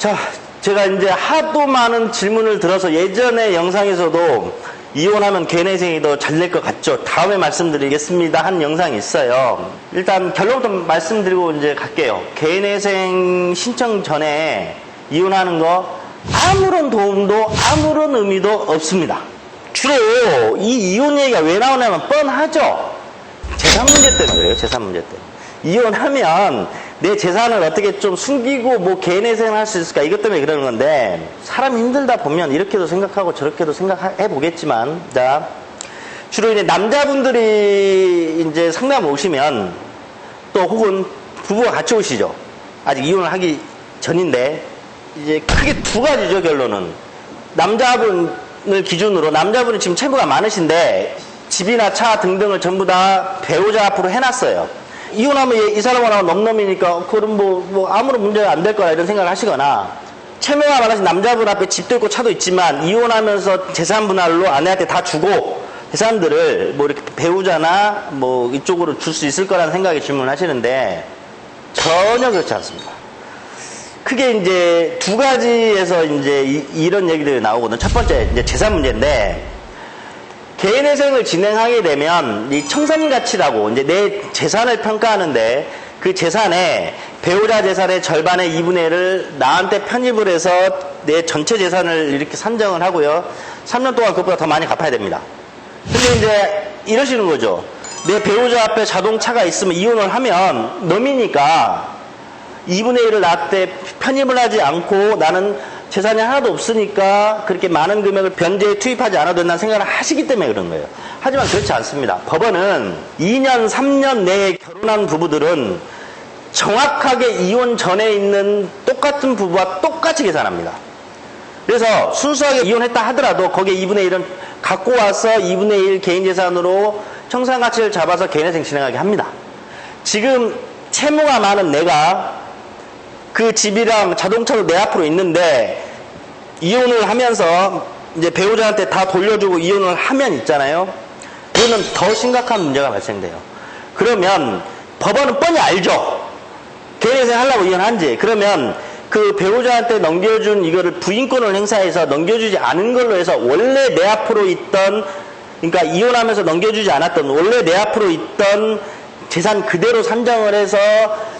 자, 제가 이제 하도 많은 질문을 들어서 예전에 영상에서도 이혼하면 개내생이 더 잘 될 것 같죠? 다음에 말씀드리겠습니다. 한 영상이 있어요. 일단 결론부터 말씀드리고 이제 갈게요. 개내생 신청 전에 이혼하는 거 아무런 도움도 아무런 의미도 없습니다. 주로 이 이혼 얘기가 왜 나오냐면 뻔하죠? 재산 문제 때문에 그래요. 재산 문제 때문에. 이혼하면 내 재산을 어떻게 좀 숨기고 뭐 개인의 생활 할수 있을까 이것 때문에 그러는 건데 사람 힘들다 보면 이렇게도 생각하고 저렇게도 생각해 보겠지만 자 주로 이제 남자분들이 이제 상담 오시면 또 혹은 부부가 같이 오시죠. 아직 이혼을 하기 전인데 이제 크게 두 가지죠 결론은 남자분을 기준으로 남자분이 지금 채무가 많으신데 집이나 차 등등을 전부 다 배우자 앞으로 해놨어요. 이혼하면 얘- 이 사람하고 넘넘이니까 그럼 뭐, 뭐 아무런 문제가 안 될 거라 이런 생각을 하시거나 채무가 많으신 남자분 앞에 집도 있고 차도 있지만 이혼하면서 재산 분할로 아내한테 다 주고 재산들을 뭐 이렇게 배우자나 뭐 이쪽으로 줄 수 있을 거라는 생각에 질문하시는데 전혀 그렇지 않습니다. 크게 이제 두 가지에서 이제 이, 런 얘기들이 나오거든요. 첫 번째 이제 재산 문제인데 개인회생을 진행하게 되면 이 청산 가치라고 이제 내 재산을 평가하는데 그 재산에 배우자 재산의 절반의 2분의 1을 나한테 편입을 해서 내 전체 재산을 이렇게 산정을 하고요. 3년 동안 그것보다 더 많이 갚아야 됩니다. 근데 이제 이러시는 거죠. 내 배우자 앞에 자동차가 있으면 이혼을 하면 넘이니까 2분의 1을 나한테 편입을 하지 않고 나는 재산이 하나도 없으니까 그렇게 많은 금액을 변제에 투입하지 않아도 된다는 생각을 하시기 때문에 그런 거예요. 하지만 그렇지 않습니다. 법원은 2년, 3년 내에 결혼한 부부들은 정확하게 이혼 전에 있는 똑같은 부부와 똑같이 계산합니다. 그래서 순수하게 이혼했다 하더라도 거기에 2분의 1은 갖고 와서 2분의 1 개인 재산으로 청산 가치를 잡아서 개인회생 진행하게 합니다. 지금 채무가 많은 내가 그 집이랑 자동차도 내 앞으로 있는데 이혼을 하면서 이제 배우자한테 다 돌려주고 이혼을 하면 있잖아요. 그러면 더 심각한 문제가 발생돼요. 그러면 법원은 뻔히 알죠. 개인회생 하려고 이혼한지. 그러면 그 배우자한테 넘겨준 이거를 부인권을 행사해서 넘겨주지 않은 걸로 해서 원래 내 앞으로 있던 그러니까 이혼하면서 넘겨주지 않았던 원래 내 앞으로 있던 재산 그대로 산정을 해서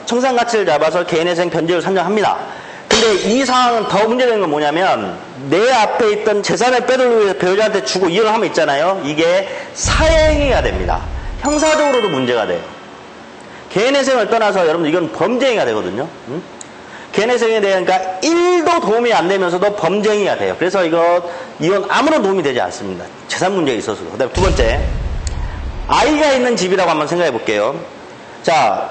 청산 가치를 잡아서 개인회생 변제를 산정합니다. 근데 이 상황은 더 문제되는 건 뭐냐면 내 앞에 있던 재산을 빼돌리기 위해서 배우자한테 주고 이혼을 하면 있잖아요. 이게 사행위가 됩니다. 형사적으로도 문제가 돼요. 개인회생을 떠나서 여러분 이건 범죄행위가 되거든요. 응? 개인회생에 대한 그러니까 1도 도움이 안 되면서도 범죄행위가 돼요. 그래서 이거 이건 아무런 도움이 되지 않습니다. 재산 문제에 있어서. 그다음에 두 번째 아이가 있는 집이라고 한번 생각해 볼게요. 자,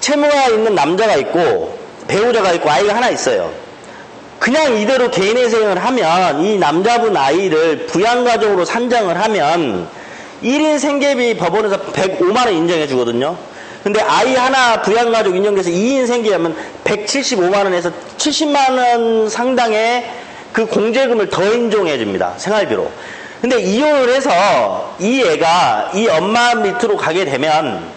채무가 있는 남자가 있고 배우자가 있고 아이가 하나 있어요. 그냥 이대로 개인회생을 하면 이 남자분 아이를 부양가족으로 산정을 하면 1인 생계비 법원에서 105만 원 인정해 주거든요. 근데 아이 하나 부양가족 인정돼서 2인 생계하면 175만 원에서 70만 원 상당의 그 공제금을 더 인정해 줍니다. 생활비로. 근데 이혼을 해서 이 애가 이 엄마 밑으로 가게 되면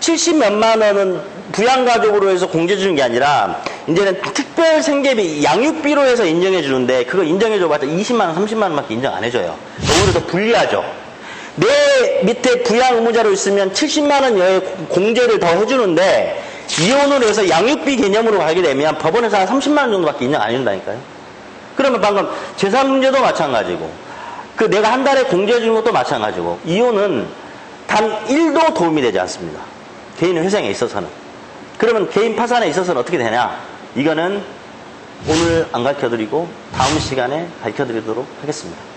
70 몇만 원은 부양가족으로 해서 공제 주는 게 아니라 이제는 특별 생계비 양육비로 해서 인정해 주는데 그거 인정해 줘봤자 20만 원, 30만 원밖에 인정 안 해줘요. 오히려 더 불리하죠. 내 밑에 부양 의무자로 있으면 70만 원 여의 공제를 더 해주는데 이혼을 해서 양육비 개념으로 가게 되면 법원에서 한 30만 원 정도밖에 인정 안 해준다니까요. 그러면 방금 재산 문제도 마찬가지고 그 내가 한 달에 공제해 주는 것도 마찬가지고 이혼은 단 1도 도움이 되지 않습니다. 개인 회생에 있어서는. 그러면 개인 파산에 있어서는 어떻게 되냐? 이거는 오늘 안 가르쳐 드리고 다음 시간에 가르쳐 드리도록 하겠습니다.